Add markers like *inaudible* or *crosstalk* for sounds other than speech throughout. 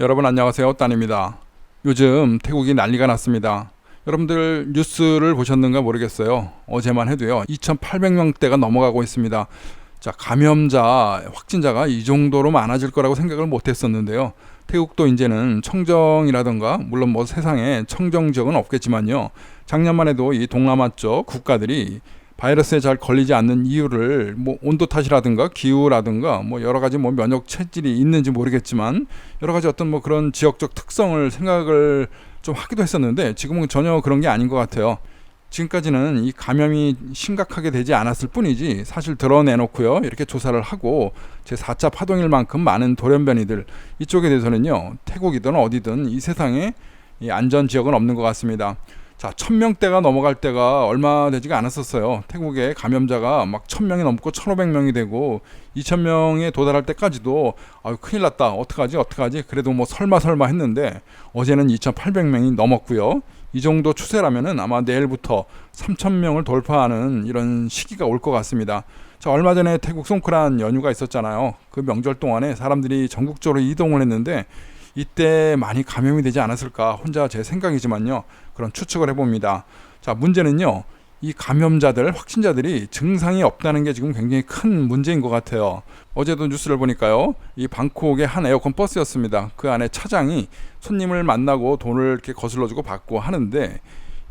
여러분 안녕하세요. 딴입니다. 요즘 태국이 난리가 났습니다. 여러분들 뉴스를 보셨는가 모르겠어요. 어제만 해도요. 2,800명대가 넘어가고 있습니다. 자, 감염자, 확진자가 이 정도로 많아질 거라고 생각을 못 했었는데요. 태국도 이제는 청정이라던가 물론 뭐 세상에 청정 지역은 없겠지만요. 작년만 해도 이 동남아 쪽 국가들이 바이러스에 잘 걸리지 않는 이유를 뭐 온도 탓이라든가 기후라든가 뭐 여러 가지 뭐 면역 체질이 있는지 모르겠지만 여러 가지 어떤 뭐 그런 지역적 특성을 생각을 좀 하기도 했었는데 지금은 전혀 그런 게 아닌 것 같아요. 지금까지는 이 감염이 심각하게 되지 않았을 뿐이지 사실 드러내놓고요 이렇게 조사를 하고 제 4차 파동일 만큼 많은 돌연변이들 이쪽에 대해서는요 태국이든 어디든 이 세상에 이 안전 지역은 없는 것 같습니다. 자, 1000명대가 넘어갈 때가 얼마 되지가 않았었어요. 태국에 감염자가 막 1000명이 넘고 1500명이 되고 2000명에 도달할 때까지도 아유 큰일 났다. 어떡하지? 어떡하지? 그래도 뭐 설마 설마 했는데 어제는 2800명이 넘었고요. 이 정도 추세라면은 아마 내일부터 3000명을 돌파하는 이런 시기가 올 것 같습니다. 자, 얼마 전에 태국 송크란 연휴가 있었잖아요. 그 명절 동안에 사람들이 전국적으로 이동을 했는데 이때 많이 감염이 되지 않았을까 혼자 제 생각이지만요. 그런 추측을 해봅니다. 자 문제는요. 이 감염자들 확진자들이 증상이 없다는 게 지금 굉장히 큰 문제인 것 같아요. 어제도 뉴스를 보니까요. 이 방콕의 한 에어컨 버스였습니다. 그 안에 차장이 손님을 만나고 돈을 이렇게 거슬러 주고 받고 하는데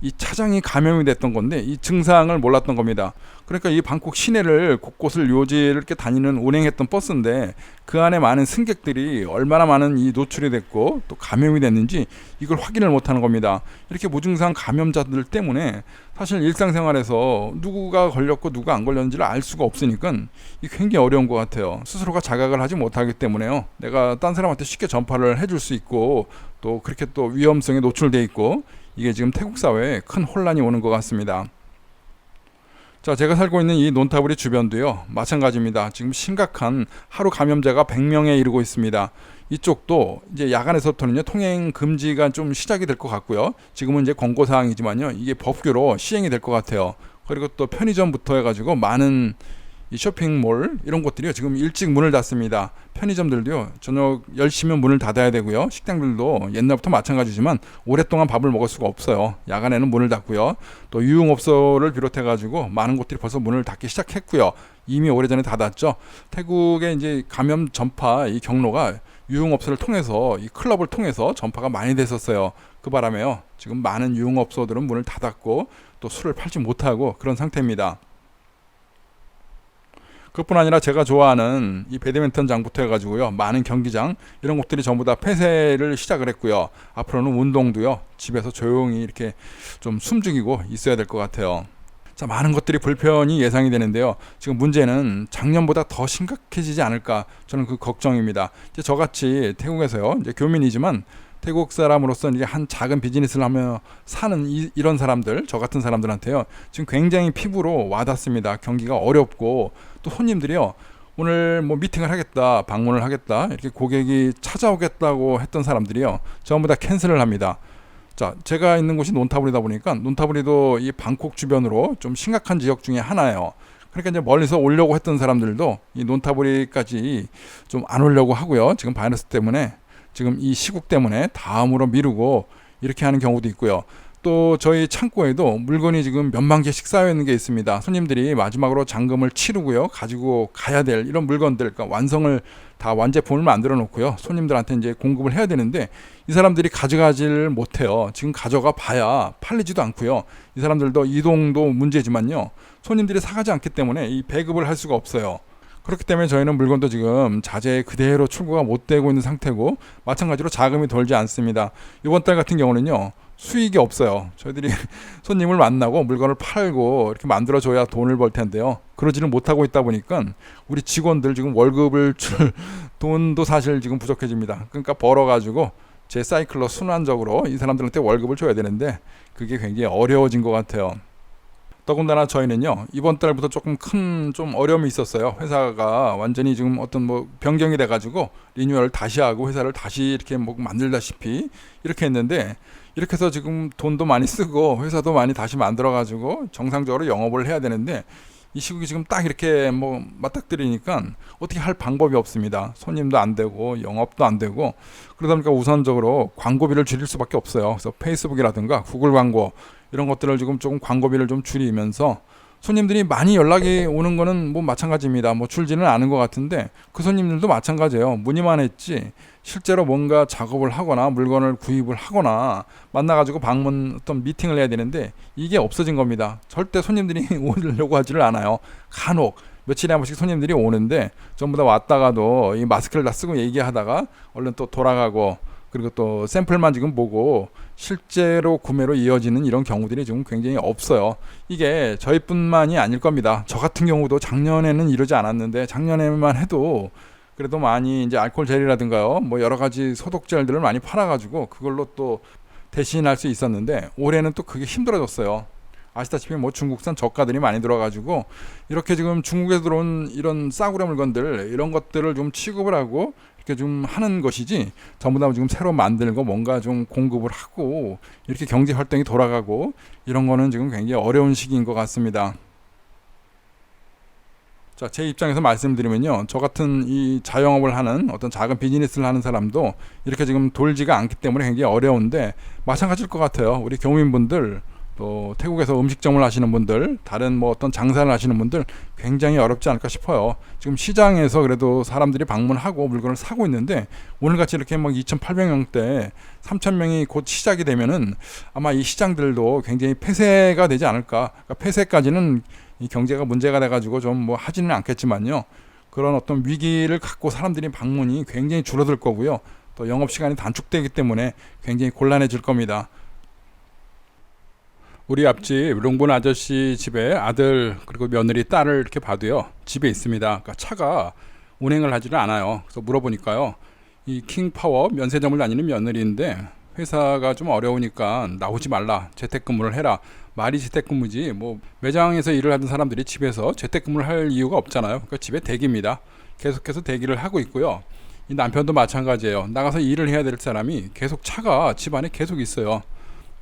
이 차장이 감염이 됐던 건데 이 증상을 몰랐던 겁니다. 그러니까 이 방콕 시내를 곳곳을 요지를 이렇게 다니는 운행했던 버스인데 그 안에 많은 승객들이 얼마나 많은 이 노출이 됐고 또 감염이 됐는지 이걸 확인을 못하는 겁니다. 이렇게 무증상 감염자들 때문에 사실 일상생활에서 누구가 걸렸고 누가 안 걸렸는지를 알 수가 없으니까 이 굉장히 어려운 것 같아요. 스스로가 자각을 하지 못하기 때문에요. 내가 딴 사람한테 쉽게 전파를 해줄 수 있고 또 그렇게 또 위험성에 노출돼 있고 이게 지금 태국 사회에 큰 혼란이 오는 것 같습니다. 자, 제가 살고 있는 이 논타브리 주변도요, 마찬가지입니다. 지금 심각한 하루 감염자가 100명에 이르고 있습니다. 이쪽도 이제 야간에서부터는요, 통행 금지가 좀 시작이 될 것 같고요. 지금은 이제 권고사항이지만요, 이게 법규로 시행이 될 것 같아요. 그리고 또 편의점부터 해가지고 많은 이 쇼핑몰 이런 곳들이요 지금 일찍 문을 닫습니다. 편의점들도요 저녁 10시면 문을 닫아야 되고요. 식당들도 옛날부터 마찬가지지만 오랫동안 밥을 먹을 수가 없어요. 야간에는 문을 닫고요. 또 유흥업소를 비롯해 가지고 많은 곳들이 벌써 문을 닫기 시작했고요. 이미 오래전에 닫았죠. 태국의 이제 감염 전파 이 경로가 유흥업소를 통해서 이 클럽을 통해서 전파가 많이 됐었어요. 그 바람에요. 지금 많은 유흥업소들은 문을 닫았고 또 술을 팔지 못하고 그런 상태입니다. 그뿐 아니라 제가 좋아하는 이 배드민턴 장부터 해가지고요 많은 경기장 이런 곳들이 전부 다 폐쇄를 시작을 했고요. 앞으로는 운동도요 집에서 조용히 이렇게 좀 숨죽이고 있어야 될 것 같아요. 자 많은 것들이 불편이 예상이 되는데요. 지금 문제는 작년보다 더 심각해지지 않을까 저는 그 걱정입니다. 이제 저같이 태국에서요 이제 교민이지만 태국 사람으로서 이제 한 작은 비즈니스를 하며 사는 이, 런 사람들, 저 같은 사람들한테요. 지금 굉장히 피부로 와닿습니다. 경기가 어렵고 또 손님들이요. 오늘 뭐 미팅을 하겠다, 방문을 하겠다, 이렇게 고객이 찾아오겠다고 했던 사람들이요. 전부 다 캔슬을 합니다. 자, 제가 있는 곳이 논타브리다 보니까 논타브리도 이 방콕 주변으로 좀 심각한 지역 중에 하나예요. 그러니까 이제 멀리서 오려고 했던 사람들도 이 논타브리까지 좀 안 오려고 하고요. 지금 바이러스 때문에 지금 이 시국 때문에 다음으로 미루고 이렇게 하는 경우도 있고요. 또 저희 창고에도 물건이 지금 몇만 개씩 쌓여 있는 게 있습니다. 손님들이 마지막으로 잔금을 치르고요. 가지고 가야 될 이런 물건들, 그러니까 완성을 다 완제품을 만들어 놓고요. 손님들한테 이제 공급을 해야 되는데 이 사람들이 가져가질 못해요. 지금 가져가 봐야 팔리지도 않고요. 이 사람들도 이동도 문제지만요. 손님들이 사가지 않기 때문에 이 배급을 할 수가 없어요. 그렇기 때문에 저희는 물건도 지금 자재 그대로 출고가 못 되고 있는 상태고 마찬가지로 자금이 돌지 않습니다. 이번 달 같은 경우는요. 수익이 없어요. 저희들이 *laughs* 손님을 만나고 물건을 팔고 이렇게 만들어 줘야 돈을 벌 텐데요. 그러지는 못하고 있다 보니까 우리 직원들 지금 월급을 줄 *laughs* 돈도 사실 지금 부족해집니다. 그러니까 벌어 가지고 제 사이클로 순환적으로 이 사람들한테 월급을 줘야 되는데 그게 굉장히 어려워진 것 같아요. 더군다나 저희는요 이번 달부터 조금 큰 좀 어려움이 있었어요 회사가 완전히 지금 어떤 뭐 변경이 돼가지고 리뉴얼을 다시 하고 회사를 다시 이렇게 뭐 만들다시피 이렇게 했는데 이렇게 해서 지금 돈도 많이 쓰고 회사도 많이 다시 만들어 가지고 정상적으로 영업을 해야 되는데 이 시국이 지금 딱 이렇게 뭐 맞닥뜨리니까 어떻게 할 방법이 없습니다. 손님도 안 되고 영업도 안 되고 그러다 보니까 우선적으로 광고비를 줄일 수밖에 없어요. 그래서 페이스북이라든가 구글 광고 이런 것들을 지금 조금 광고비를 좀 줄이면서 손님들이 많이 연락이 오는 거는 뭐 마찬가지입니다. 뭐 줄지는 않은 것 같은데 그 손님들도 마찬가지예요. 문의만 했지 실제로 뭔가 작업을 하거나 물건을 구입을 하거나 만나가지고 방문 어떤 미팅을 해야 되는데 이게 없어진 겁니다. 절대 손님들이 *laughs* 오려고 하지를 않아요. 간혹 며칠에 한 번씩 손님들이 오는데 전부 다 왔다가도 이 마스크를 다 쓰고 얘기하다가 얼른 또 돌아가고 그리고 또 샘플만 지금 보고 실제로 구매로 이어지는 이런 경우들이 지금 굉장히 없어요. 이게 저희뿐만이 아닐 겁니다. 저 같은 경우도 작년에는 이러지 않았는데 작년에만 해도 그래도 많이 이제 알코올 젤이라든가요, 뭐 여러 가지 소독 젤들을 많이 팔아가지고 그걸로 또 대신할 수 있었는데 올해는 또 그게 힘들어졌어요. 아시다시피 뭐 중국산 저가들이 많이 들어가지고 이렇게 지금 중국에서 들어온 이런 싸구려 물건들 이런 것들을 좀 취급을 하고 이렇게 좀 하는 것이지 전부 다 지금 새로 만들고 뭔가 좀 공급을 하고 이렇게 경제 활동이 돌아가고 이런 거는 지금 굉장히 어려운 시기인 것 같습니다. 자, 제 입장에서 말씀드리면요. 저 같은 이 자영업을 하는 어떤 작은 비즈니스를 하는 사람도 이렇게 지금 돌지가 않기 때문에 굉장히 어려운데 마찬가지일 것 같아요. 우리 교민분들 또 태국에서 음식점을 하시는 분들, 다른 뭐 어떤 장사를 하시는 분들 굉장히 어렵지 않을까 싶어요. 지금 시장에서 그래도 사람들이 방문하고 물건을 사고 있는데 오늘 같이 이렇게 막 2,800명대, 3,000명이 곧 시작이 되면은 아마 이 시장들도 굉장히 폐쇄가 되지 않을까. 그러니까 폐쇄까지는 이 경제가 문제가 돼가지고 좀 뭐 하지는 않겠지만요. 그런 어떤 위기를 갖고 사람들이 방문이 굉장히 줄어들 거고요. 또 영업 시간이 단축되기 때문에 굉장히 곤란해질 겁니다. 우리 앞집 롱본 아저씨 집에 아들 그리고 며느리 딸을 이렇게 봐도요 집에 있습니다. 그러니까 차가 운행을 하지를 않아요. 그래서 물어보니까요 이 킹파워 면세점을 다니는 며느리인데 회사가 좀 어려우니까 나오지 말라 재택근무를 해라 말이 재택근무지 뭐 매장에서 일을 하던 사람들이 집에서 재택근무를 할 이유가 없잖아요. 그러니까 집에 대기입니다. 계속해서 대기를 하고 있고요. 이 남편도 마찬가지예요. 나가서 일을 해야 될 사람이 계속 차가 집안에 계속 있어요.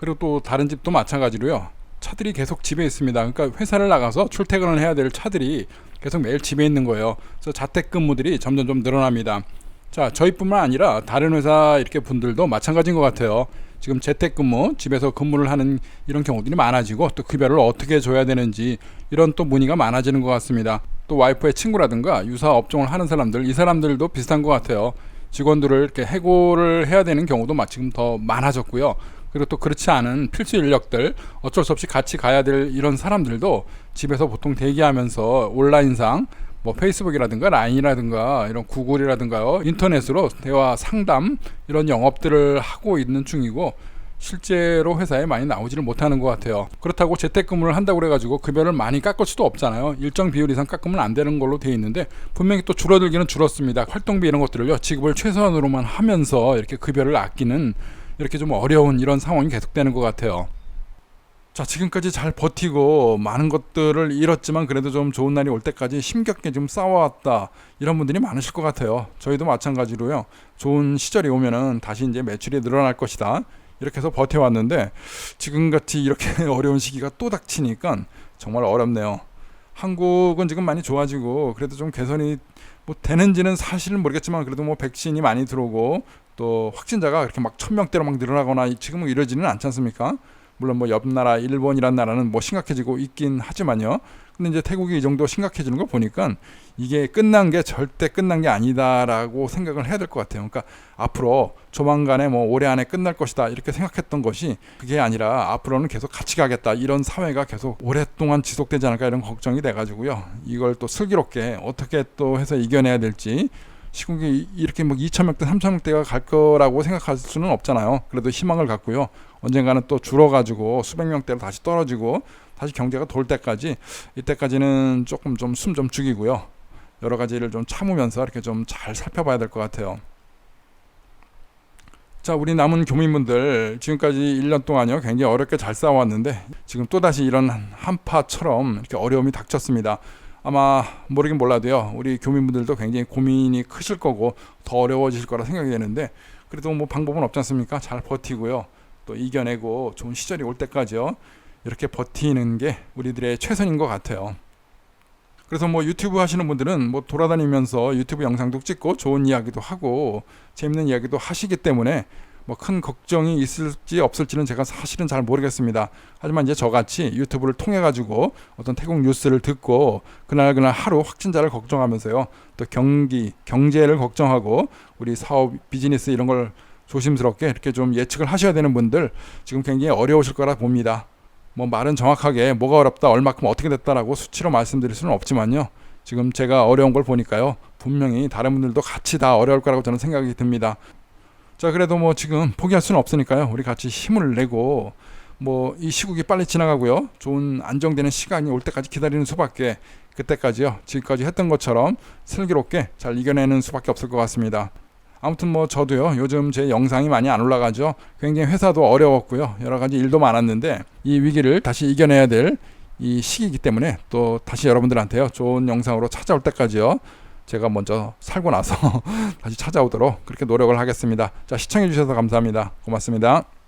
그리고 또 다른 집도 마찬가지로요. 차들이 계속 집에 있습니다. 그러니까 회사를 나가서 출퇴근을 해야 될 차들이 계속 매일 집에 있는 거예요. 그래서 자택근무들이 점점 좀 늘어납니다. 자, 저희뿐만 아니라 다른 회사 이렇게 분들도 마찬가지인 것 같아요. 지금 재택근무, 집에서 근무를 하는 이런 경우들이 많아지고 또 급여를 어떻게 줘야 되는지 이런 또 문의가 많아지는 것 같습니다. 또 와이프의 친구라든가 유사 업종을 하는 사람들, 이 사람들도 비슷한 것 같아요. 직원들을 이렇게 해고를 해야 되는 경우도 지금 더 많아졌고요. 그리고 또 그렇지 않은 필수 인력들 어쩔 수 없이 같이 가야 될 이런 사람들도 집에서 보통 대기하면서 온라인상 뭐 페이스북이라든가 라인이라든가 이런 구글이라든가요 인터넷으로 대화 상담 이런 영업들을 하고 있는 중이고 실제로 회사에 많이 나오지를 못하는 것 같아요. 그렇다고 재택근무를 한다고 그래가지고 급여를 많이 깎을 수도 없잖아요. 일정 비율 이상 깎으면 안 되는 걸로 돼 있는데 분명히 또 줄어들기는 줄었습니다. 활동비 이런 것들을요 지급을 최소한으로만 하면서 이렇게 급여를 아끼는 이렇게 좀 어려운 이런 상황이 계속되는 것 같아요. 자, 지금까지 잘 버티고 많은 것들을 잃었지만 그래도 좀 좋은 날이 올 때까지 힘겹게 좀 싸워왔다. 이런 분들이 많으실 것 같아요. 저희도 마찬가지로요. 좋은 시절이 오면은 다시 이제 매출이 늘어날 것이다. 이렇게 해서 버텨왔는데 지금같이 이렇게 *laughs* 어려운 시기가 또 닥치니까 정말 어렵네요. 한국은 지금 많이 좋아지고 그래도 좀 개선이 뭐 되는지는 사실은 모르겠지만 그래도 뭐 백신이 많이 들어오고 또 확진자가 그렇게 막 천명대로 막 늘어나거나 지금은 이러지는 않지 않습니까? 물론 뭐 옆 나라 일본이란 나라는 뭐 심각해지고 있긴 하지만요. 근데 이제 태국이 이 정도 심각해지는 거 보니까 이게 끝난 게 절대 끝난 게 아니다라고 생각을 해야 될 것 같아요. 그러니까 앞으로 조만간에 뭐 올해 안에 끝날 것이다 이렇게 생각했던 것이 그게 아니라 앞으로는 계속 같이 가겠다 이런 사회가 계속 오랫동안 지속되지 않을까 이런 걱정이 돼가지고요. 이걸 또 슬기롭게 어떻게 또 해서 이겨내야 될지 시국이 이렇게 뭐 2천 명대, 3천 명대가 갈 거라고 생각할 수는 없잖아요. 그래도 희망을 갖고요. 언젠가는 또 줄어가지고 수백 명대로 다시 떨어지고 다시 경제가 돌 때까지 이때까지는 조금 좀숨좀 죽이고요. 여러 가지를 좀 참으면서 이렇게 좀 잘 살펴봐야 될 것 같아요. 자, 우리 남은 교민분들 지금까지 1년 동안요 굉장히 어렵게 잘 싸워왔는데 지금 또 다시 이런 한파처럼 이렇게 어려움이 닥쳤습니다. 아마 모르긴 몰라도요. 우리 교민분들도 굉장히 고민이 크실 거고 더 어려워질 거라 생각이 되는데 그래도 뭐 방법은 없지 않습니까? 잘 버티고요. 또 이겨내고 좋은 시절이 올 때까지요. 이렇게 버티는 게 우리들의 최선인 것 같아요. 그래서 뭐 유튜브 하시는 분들은 뭐 돌아다니면서 유튜브 영상도 찍고 좋은 이야기도 하고 재밌는 이야기도 하시기 때문에 뭐 큰 걱정이 있을지 없을지는 제가 사실은 잘 모르겠습니다. 하지만 이제 저같이 유튜브를 통해 가지고 어떤 태국 뉴스를 듣고 그날 그날 하루 확진자를 걱정하면서요. 또 경기, 경제를 걱정하고 우리 사업, 비즈니스 이런 걸 조심스럽게 이렇게 좀 예측을 하셔야 되는 분들 지금 굉장히 어려우실 거라 봅니다. 뭐 말은 정확하게 뭐가 어렵다, 얼마큼 어떻게 됐다라고 수치로 말씀드릴 수는 없지만요. 지금 제가 어려운 걸 보니까요. 분명히 다른 분들도 같이 다 어려울 거라고 저는 생각이 듭니다. 자, 그래도 뭐 지금 포기할 수는 없으니까요. 우리 같이 힘을 내고 뭐 이 시국이 빨리 지나가고요. 좋은 안정되는 시간이 올 때까지 기다리는 수밖에 그때까지요. 지금까지 했던 것처럼 슬기롭게 잘 이겨내는 수밖에 없을 것 같습니다. 아무튼 뭐 저도요. 요즘 제 영상이 많이 안 올라가죠. 굉장히 회사도 어려웠고요. 여러 가지 일도 많았는데 이 위기를 다시 이겨내야 될 이 시기이기 때문에 또 다시 여러분들한테요. 좋은 영상으로 찾아올 때까지요. 제가 먼저 살고 나서 *laughs* 다시 찾아오도록 그렇게 노력을 하겠습니다. 자, 시청해 주셔서 감사합니다. 고맙습니다.